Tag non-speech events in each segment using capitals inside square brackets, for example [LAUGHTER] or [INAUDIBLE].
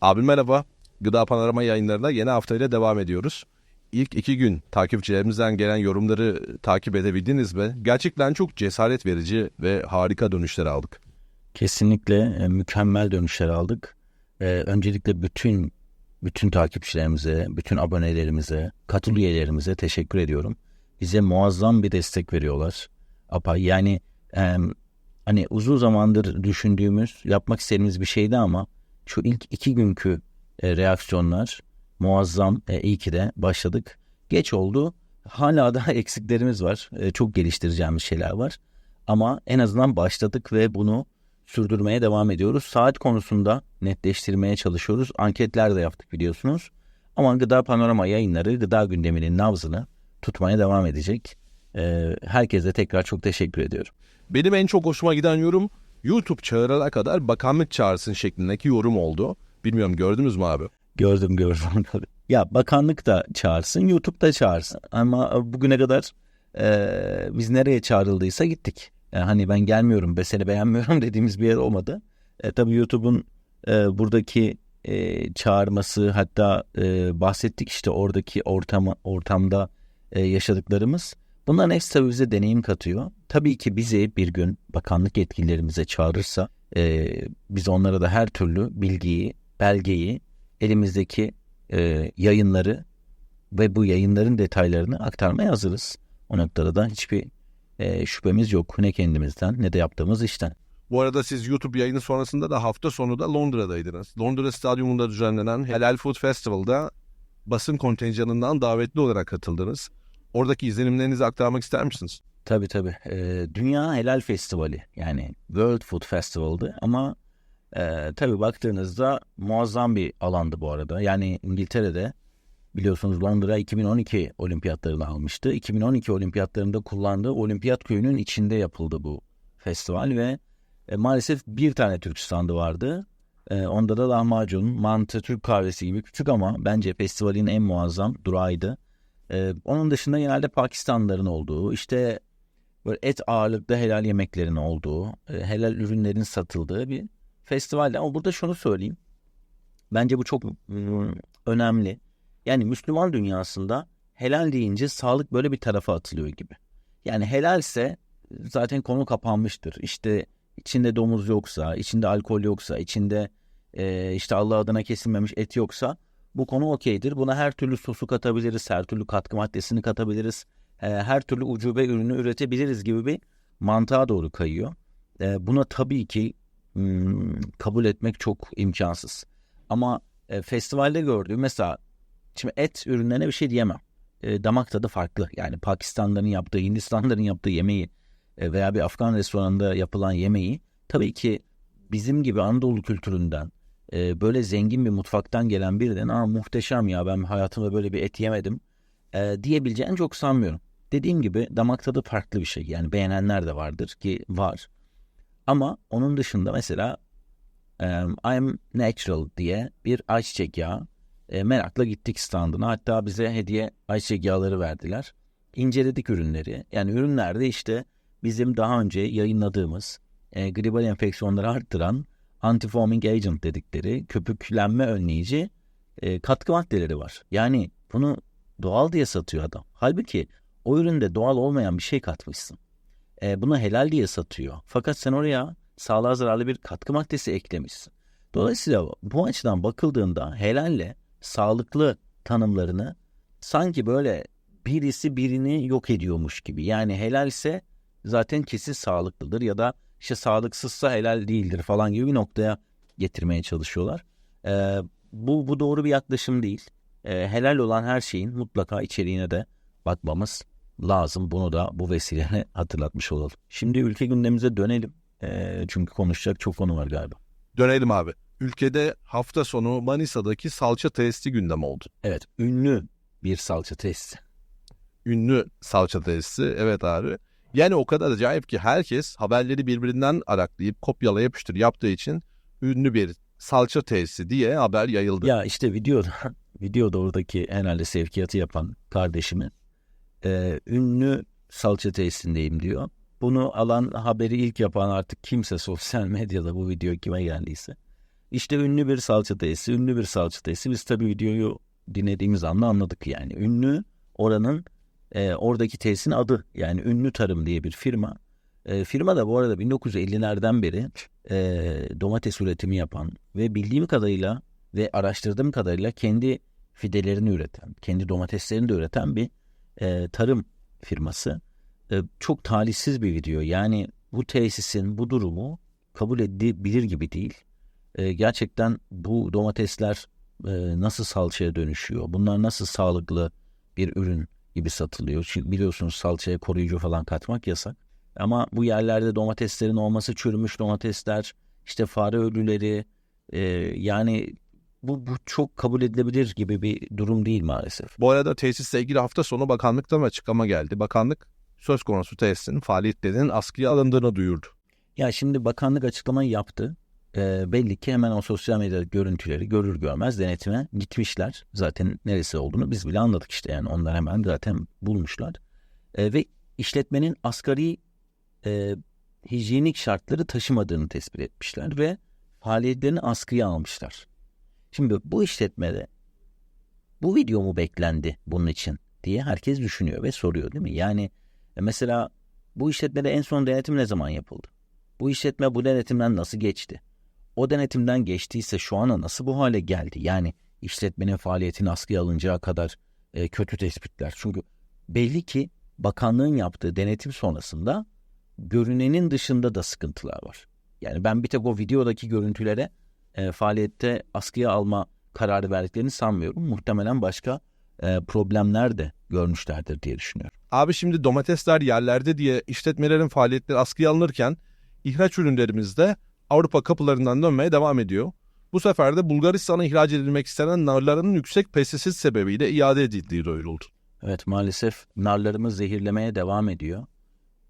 Abi merhaba. Gıda Panorama yayınlarına yeni haftayla devam ediyoruz. İlk iki gün takipçilerimizden gelen yorumları takip edebildiniz mi? Gerçekten çok cesaret verici ve harika dönüşler aldık. Kesinlikle e, mükemmel dönüşler aldık. E, öncelikle bütün bütün takipçilerimize, bütün abonelerimize, katıl üyelerimize teşekkür ediyorum. Bize muazzam bir destek veriyorlar. Apa yani e, hani uzun zamandır düşündüğümüz, yapmak istediğimiz bir şeydi ama şu ilk iki günkü e, reaksiyonlar muazzam. E, iyi ki de başladık. Geç oldu. Hala [LAUGHS] da eksiklerimiz var. E, çok geliştireceğimiz şeyler var. Ama en azından başladık ve bunu sürdürmeye devam ediyoruz. Saat konusunda netleştirmeye çalışıyoruz. Anketler de yaptık biliyorsunuz. Ama Gıda Panorama yayınları gıda gündeminin nabzını tutmaya devam edecek. Ee, herkese tekrar çok teşekkür ediyorum. Benim en çok hoşuma giden yorum YouTube çağırana kadar bakanlık çağırsın şeklindeki yorum oldu. Bilmiyorum gördünüz mü abi? Gördüm gördüm. [LAUGHS] ya bakanlık da çağırsın, YouTube da çağırsın. Ama bugüne kadar e, biz nereye çağrıldıysa gittik. Yani hani ben gelmiyorum, be seni beğenmiyorum [LAUGHS] dediğimiz bir yer olmadı. E, tabii YouTube'un e, buradaki e, çağırması hatta e, bahsettik işte oradaki ortama, ortamda e, yaşadıklarımız. Bunların tabii bize deneyim katıyor. Tabii ki bizi bir gün bakanlık yetkililerimize çağırırsa e, biz onlara da her türlü bilgiyi, belgeyi, elimizdeki e, yayınları ve bu yayınların detaylarını aktarmaya hazırız. O noktada da hiçbir e, şüphemiz yok ne kendimizden ne de yaptığımız işten. Bu arada siz YouTube yayını sonrasında da hafta sonu da Londra'daydınız. Londra Stadyumunda düzenlenen Helal Food Festival'da basın kontenjanından davetli olarak katıldınız. Oradaki izlenimlerinizi aktarmak ister misiniz? Tabii tabii. E, Dünya Helal Festivali yani World Food Festival'dı ama e, tabii baktığınızda muazzam bir alandı bu arada. Yani İngiltere'de biliyorsunuz Londra 2012 olimpiyatlarını almıştı. 2012 olimpiyatlarında kullandığı olimpiyat köyünün içinde yapıldı bu festival ve e, maalesef bir tane Türk standı vardı. E, onda da lahmacun, mantı, Türk kahvesi gibi küçük ama bence festivalin en muazzam durağıydı. E, onun dışında genelde Pakistanlıların olduğu, işte böyle et ağırlıklı helal yemeklerin olduğu, e, helal ürünlerin satıldığı bir festivalde. Ama burada şunu söyleyeyim. Bence bu çok ıı, önemli. Yani Müslüman dünyasında helal deyince sağlık böyle bir tarafa atılıyor gibi. Yani helalse zaten konu kapanmıştır. İşte içinde domuz yoksa, içinde alkol yoksa, içinde e, işte Allah adına kesilmemiş et yoksa bu konu okeydir. Buna her türlü sosu katabiliriz, her türlü katkı maddesini katabiliriz, e, her türlü ucube ürünü üretebiliriz gibi bir mantığa doğru kayıyor. E, buna tabii ki hmm, kabul etmek çok imkansız. Ama e, festivalde gördüğüm mesela şimdi et ürünlerine bir şey diyemem. E, damak tadı farklı. Yani Pakistanların yaptığı, Hindistanların yaptığı yemeği e, veya bir Afgan restoranında yapılan yemeği tabii ki bizim gibi Anadolu kültüründen e, böyle zengin bir mutfaktan gelen birden Aa, muhteşem ya ben hayatımda böyle bir et yemedim e, diyebileceğini çok sanmıyorum. Dediğim gibi damak tadı farklı bir şey. Yani beğenenler de vardır ki var. Ama onun dışında mesela um, I'm Natural diye bir ayçiçek yağı e, merakla gittik standına. Hatta bize hediye ayçiçek yağları verdiler. İnceledik ürünleri. Yani ürünlerde işte bizim daha önce yayınladığımız e, gribal enfeksiyonları arttıran antifoaming agent dedikleri köpüklenme önleyici e, katkı maddeleri var. Yani bunu doğal diye satıyor adam. Halbuki o üründe doğal olmayan bir şey katmışsın. E, bunu helal diye satıyor. Fakat sen oraya sağlığa zararlı bir katkı maddesi eklemişsin. Dolayısıyla bu açıdan bakıldığında helalle sağlıklı tanımlarını sanki böyle birisi birini yok ediyormuş gibi. Yani helal ise zaten kesin sağlıklıdır ya da işte sağlıksızsa helal değildir falan gibi bir noktaya getirmeye çalışıyorlar. Ee, bu, bu doğru bir yaklaşım değil. Ee, helal olan her şeyin mutlaka içeriğine de bakmamız lazım. Bunu da bu vesileyle [LAUGHS] hatırlatmış olalım. Şimdi ülke gündemimize dönelim. Ee, çünkü konuşacak çok konu var galiba. Dönelim abi. Ülkede hafta sonu Manisa'daki salça testi gündem oldu. Evet, ünlü bir salça testi. Ünlü salça testi, evet abi. Yani o kadar acayip ki herkes haberleri birbirinden araklayıp kopyala yapıştır yaptığı için ünlü bir salça tesisi diye haber yayıldı. Ya işte videoda, [LAUGHS] videoda oradaki herhalde sevkiyatı yapan kardeşimin e, ünlü salça tesisindeyim diyor. Bunu alan haberi ilk yapan artık kimse sosyal medyada bu video kime geldiyse İşte ünlü bir salça tesisi, ünlü bir salça tesisi. Biz tabii videoyu dinlediğimiz anda anladık yani. Ünlü oranın e, oradaki tesisin adı. Yani Ünlü Tarım diye bir firma. E, firma da bu arada 1950'lerden beri e, domates üretimi yapan ve bildiğim kadarıyla ve araştırdığım kadarıyla kendi fidelerini üreten, kendi domateslerini de üreten bir e, tarım firması. E, çok talihsiz bir video. Yani bu tesisin bu durumu kabul edilebilir gibi değil. E, gerçekten bu domatesler e, nasıl salçaya dönüşüyor? Bunlar nasıl sağlıklı bir ürün gibi satılıyor? Çünkü biliyorsunuz salçaya koruyucu falan katmak yasak. Ama bu yerlerde domateslerin olması çürümüş domatesler, işte fare ölüleri e, yani bu, bu çok kabul edilebilir gibi bir durum değil maalesef. Bu arada tesisle ilgili hafta sonu bakanlıktan açıklama geldi. Bakanlık söz konusu tesisin faaliyetlerinin askıya alındığını duyurdu. Ya şimdi bakanlık açıklamayı yaptı. Ee, belli ki hemen o sosyal medya görüntüleri görür görmez denetime gitmişler. Zaten neresi olduğunu biz bile anladık işte yani onlar hemen zaten bulmuşlar. Ee, ve işletmenin asgari e, hijyenik şartları taşımadığını tespit etmişler ve faaliyetlerini askıya almışlar. Şimdi bu işletmede bu video mu beklendi bunun için diye herkes düşünüyor ve soruyor değil mi? Yani e, mesela bu işletmede en son denetim ne zaman yapıldı? Bu işletme bu denetimden nasıl geçti? O denetimden geçtiyse şu ana nasıl bu hale geldi? Yani işletmenin faaliyetini askıya alınacağı kadar e, kötü tespitler. Çünkü belli ki bakanlığın yaptığı denetim sonrasında görünenin dışında da sıkıntılar var. Yani ben bir tek o videodaki görüntülere e, faaliyette askıya alma kararı verdiklerini sanmıyorum. Muhtemelen başka e, problemler de görmüşlerdir diye düşünüyorum. Abi şimdi domatesler yerlerde diye işletmelerin faaliyetleri askıya alınırken ihraç ürünlerimiz de Avrupa kapılarından dönmeye devam ediyor. Bu sefer de Bulgaristan'a ihraç edilmek istenen narların yüksek pestisit sebebiyle iade edildiği duyuruldu. Evet maalesef narlarımız zehirlemeye devam ediyor.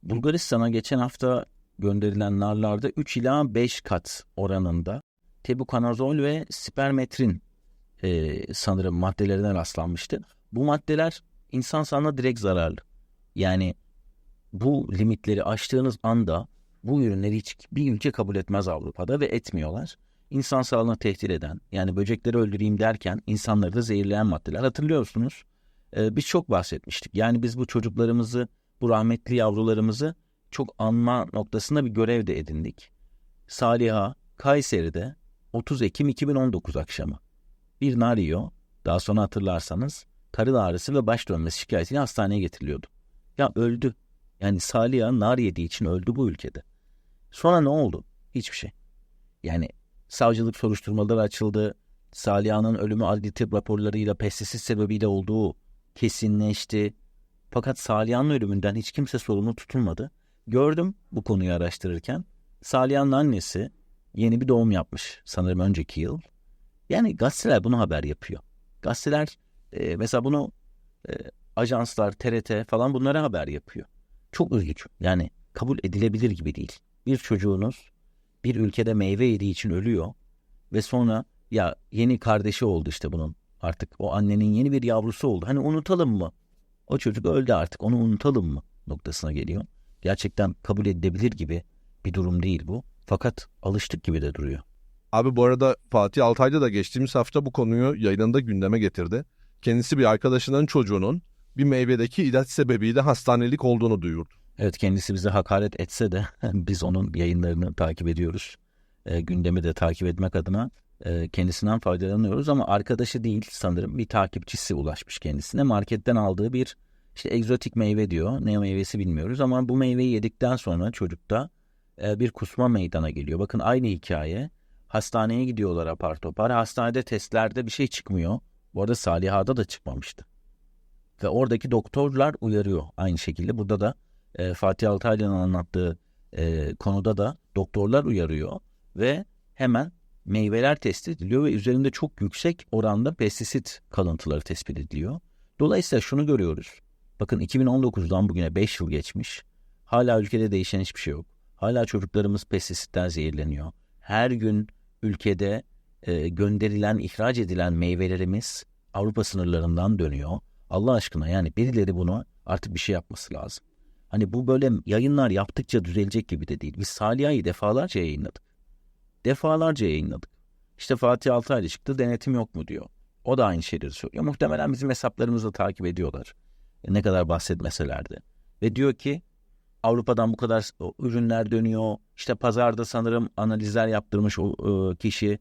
Bulgaristan'a geçen hafta gönderilen narlarda 3 ila 5 kat oranında tebukonazol ve spermetrin e, sanırım maddelerine rastlanmıştı. Bu maddeler insan sağlığına direkt zararlı. Yani bu limitleri aştığınız anda bu ürünleri hiç bir ülke kabul etmez Avrupa'da ve etmiyorlar. İnsan sağlığına tehdit eden yani böcekleri öldüreyim derken insanları da zehirleyen maddeler hatırlıyorsunuz. Ee, biz çok bahsetmiştik. Yani biz bu çocuklarımızı, bu rahmetli yavrularımızı çok anma noktasında bir görev de edindik. Saliha, Kayseri'de 30 Ekim 2019 akşamı bir nar yiyor. Daha sonra hatırlarsanız karın ağrısı ve baş dönmesi şikayetiyle hastaneye getiriliyordu. Ya öldü. Yani Saliha nar yediği için öldü bu ülkede. Sonra ne oldu? Hiçbir şey. Yani savcılık soruşturmaları açıldı. Saliha'nın ölümü adli tıp raporlarıyla pestisit sebebiyle olduğu kesinleşti. Fakat Saliha'nın ölümünden hiç kimse sorumlu tutulmadı. Gördüm bu konuyu araştırırken. Saliha'nın annesi yeni bir doğum yapmış sanırım önceki yıl. Yani gazeteler bunu haber yapıyor. Gazeteler e, mesela bunu e, ajanslar, TRT falan bunlara haber yapıyor. Çok üzücü. Yani kabul edilebilir gibi değil. Bir çocuğunuz bir ülkede meyve yediği için ölüyor ve sonra ya yeni kardeşi oldu işte bunun. Artık o annenin yeni bir yavrusu oldu. Hani unutalım mı? O çocuk öldü artık onu unutalım mı noktasına geliyor. Gerçekten kabul edilebilir gibi bir durum değil bu. Fakat alıştık gibi de duruyor. Abi bu arada Fatih Altaylı da geçtiğimiz hafta bu konuyu yayınında gündeme getirdi. Kendisi bir arkadaşının çocuğunun bir meyvedeki ilaç sebebiyle hastanelik olduğunu duyurdu. Evet kendisi bize hakaret etse de [LAUGHS] biz onun yayınlarını takip ediyoruz. E, gündemi de takip etmek adına e, kendisinden faydalanıyoruz ama arkadaşı değil sanırım bir takipçisi ulaşmış kendisine. Marketten aldığı bir işte egzotik meyve diyor. Ne meyvesi bilmiyoruz ama bu meyveyi yedikten sonra çocukta e, bir kusma meydana geliyor. Bakın aynı hikaye. Hastaneye gidiyorlar apar topar. Hastanede testlerde bir şey çıkmıyor. Bu arada Saliha'da da çıkmamıştı. Ve oradaki doktorlar uyarıyor aynı şekilde. Burada da e, Fatih Altaylı'nın anlattığı e, konuda da doktorlar uyarıyor ve hemen meyveler test ediliyor ve üzerinde çok yüksek oranda pestisit kalıntıları tespit ediliyor. Dolayısıyla şunu görüyoruz. Bakın 2019'dan bugüne 5 yıl geçmiş. Hala ülkede değişen hiçbir şey yok. Hala çocuklarımız pestisitten zehirleniyor. Her gün ülkede e, gönderilen, ihraç edilen meyvelerimiz Avrupa sınırlarından dönüyor. Allah aşkına yani birileri bunu artık bir şey yapması lazım. Hani bu böyle yayınlar yaptıkça düzelecek gibi de değil. Biz Saliha'yı defalarca yayınladık. Defalarca yayınladık. İşte Fatih Altaylı çıktı denetim yok mu diyor. O da aynı şeyleri söylüyor. Muhtemelen bizim hesaplarımızı takip ediyorlar. E, Ne kadar bahsetmeseler de. Ve diyor ki Avrupa'dan bu kadar ürünler dönüyor. İşte pazarda sanırım analizler yaptırmış o e, kişi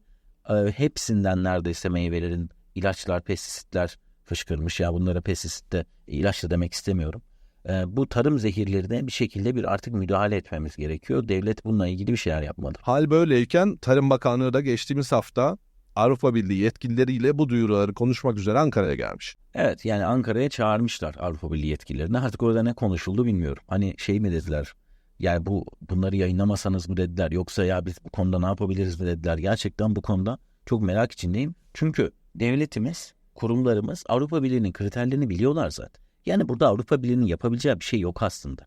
e, hepsinden neredeyse meyvelerin ilaçlar, pestisitler fışkırmış. Ya bunlara pestisit de ilaç da demek istemiyorum. E, bu tarım zehirlerine bir şekilde bir artık müdahale etmemiz gerekiyor. Devlet bununla ilgili bir şeyler yapmalı. Hal böyleyken Tarım Bakanlığı da geçtiğimiz hafta Avrupa Birliği yetkilileriyle bu duyuruları konuşmak üzere Ankara'ya gelmiş. Evet yani Ankara'ya çağırmışlar Avrupa Birliği yetkililerini. Artık orada ne konuşuldu bilmiyorum. Hani şey mi dediler? Yani bu bunları yayınlamasanız mı dediler yoksa ya biz bu konuda ne yapabiliriz mi dediler. Gerçekten bu konuda çok merak içindeyim. Çünkü devletimiz, kurumlarımız Avrupa Birliği'nin kriterlerini biliyorlar zaten. Yani burada Avrupa Birliği'nin yapabileceği bir şey yok aslında.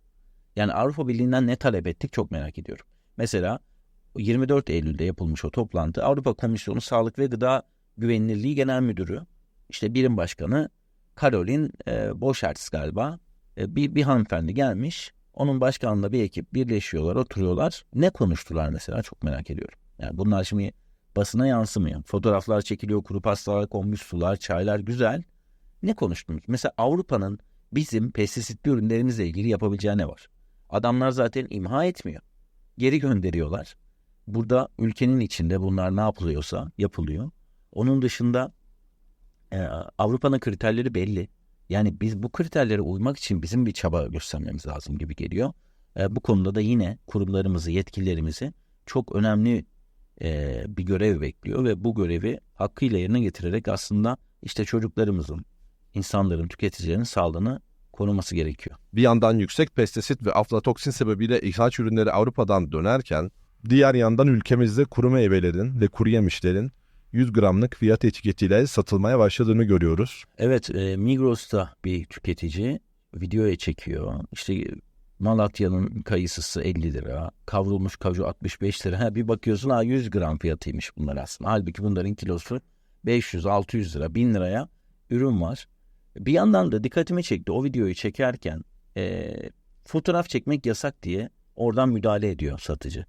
Yani Avrupa Birliği'nden ne talep ettik çok merak ediyorum. Mesela 24 Eylül'de yapılmış o toplantı Avrupa Komisyonu Sağlık ve Gıda Güvenilirliği Genel Müdürü işte birim başkanı Caroline e, Boşertz galiba e, bir, bir hanımefendi gelmiş. Onun başkanlığında bir ekip birleşiyorlar, oturuyorlar. Ne konuştular mesela çok merak ediyorum. Yani bunlar şimdi basına yansımıyor. Fotoğraflar çekiliyor, kuru pastalar konmuş, sular, çaylar güzel. Ne konuştunuz? Mesela Avrupa'nın bizim pestisitli ürünlerimizle ilgili yapabileceği ne var? Adamlar zaten imha etmiyor. Geri gönderiyorlar. Burada ülkenin içinde bunlar ne yapılıyorsa yapılıyor. Onun dışında e, Avrupa'nın kriterleri belli. Yani biz bu kriterlere uymak için bizim bir çaba göstermemiz lazım gibi geliyor. E, bu konuda da yine kurumlarımızı, yetkililerimizi çok önemli e, bir görev bekliyor ve bu görevi hakkıyla yerine getirerek aslında işte çocuklarımızın, insanların, tüketicilerin sağlığını koruması gerekiyor. Bir yandan yüksek pestisit ve aflatoksin sebebiyle ihraç ürünleri Avrupa'dan dönerken diğer yandan ülkemizde kuru meyvelerin ve kuru yemişlerin 100 gramlık fiyat etiketiyle satılmaya başladığını görüyoruz. Evet, e, Migros'ta bir tüketici videoya çekiyor. İşte Malatya'nın kayısısı 50 lira, kavrulmuş kaju 65 lira. Ha, bir bakıyorsun ha 100 gram fiyatıymış bunlar aslında. Halbuki bunların kilosu 500-600 lira, 1000 liraya ürün var. Bir yandan da dikkatimi çekti o videoyu çekerken e, fotoğraf çekmek yasak diye oradan müdahale ediyor satıcı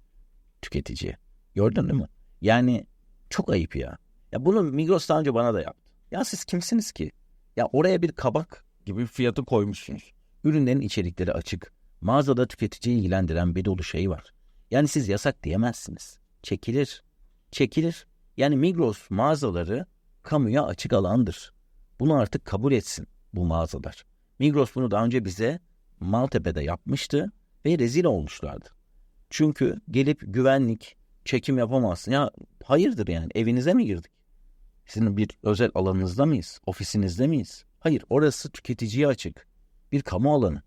tüketiciye. Gördün değil mi? Yani çok ayıp ya. Ya bunu Migros daha önce bana da yaptı. Ya siz kimsiniz ki? Ya oraya bir kabak gibi fiyatı koymuşsunuz. Ürünlerin içerikleri açık. Mağazada tüketiciyi ilgilendiren bir dolu şey var. Yani siz yasak diyemezsiniz. Çekilir. Çekilir. Yani Migros mağazaları kamuya açık alandır. Bunu artık kabul etsin bu mağazalar. Migros bunu daha önce bize Maltepe'de yapmıştı ve rezil olmuşlardı. Çünkü gelip güvenlik, çekim yapamazsın. Ya hayırdır yani evinize mi girdik? Sizin bir özel alanınızda mıyız? Ofisinizde miyiz? Hayır orası tüketiciye açık. Bir kamu alanı.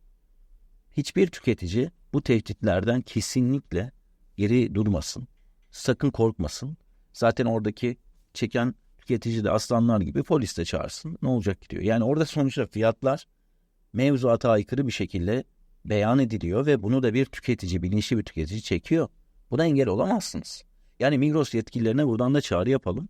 Hiçbir tüketici bu tehditlerden kesinlikle geri durmasın. Sakın korkmasın. Zaten oradaki çeken tüketici de aslanlar gibi polis de çağırsın. Ne olacak diyor. Yani orada sonuçta fiyatlar mevzuata aykırı bir şekilde beyan ediliyor ve bunu da bir tüketici, bilinçli bir tüketici çekiyor. Buna engel olamazsınız. Yani Migros yetkililerine buradan da çağrı yapalım.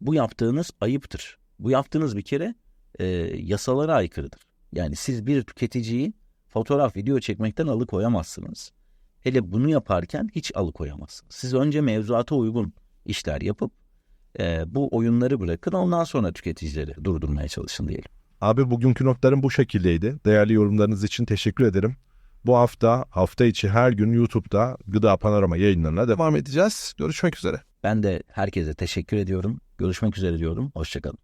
Bu yaptığınız ayıptır. Bu yaptığınız bir kere e, yasalara aykırıdır. Yani siz bir tüketiciyi fotoğraf, video çekmekten alıkoyamazsınız. Hele bunu yaparken hiç alıkoyamazsınız. Siz önce mevzuata uygun işler yapıp e, bu oyunları bırakın ondan sonra tüketicileri durdurmaya çalışın diyelim. Abi bugünkü notlarım bu şekildeydi. Değerli yorumlarınız için teşekkür ederim. Bu hafta hafta içi her gün YouTube'da Gıda Panorama yayınlarına devam edeceğiz. Görüşmek üzere. Ben de herkese teşekkür ediyorum. Görüşmek üzere diyorum. Hoşçakalın.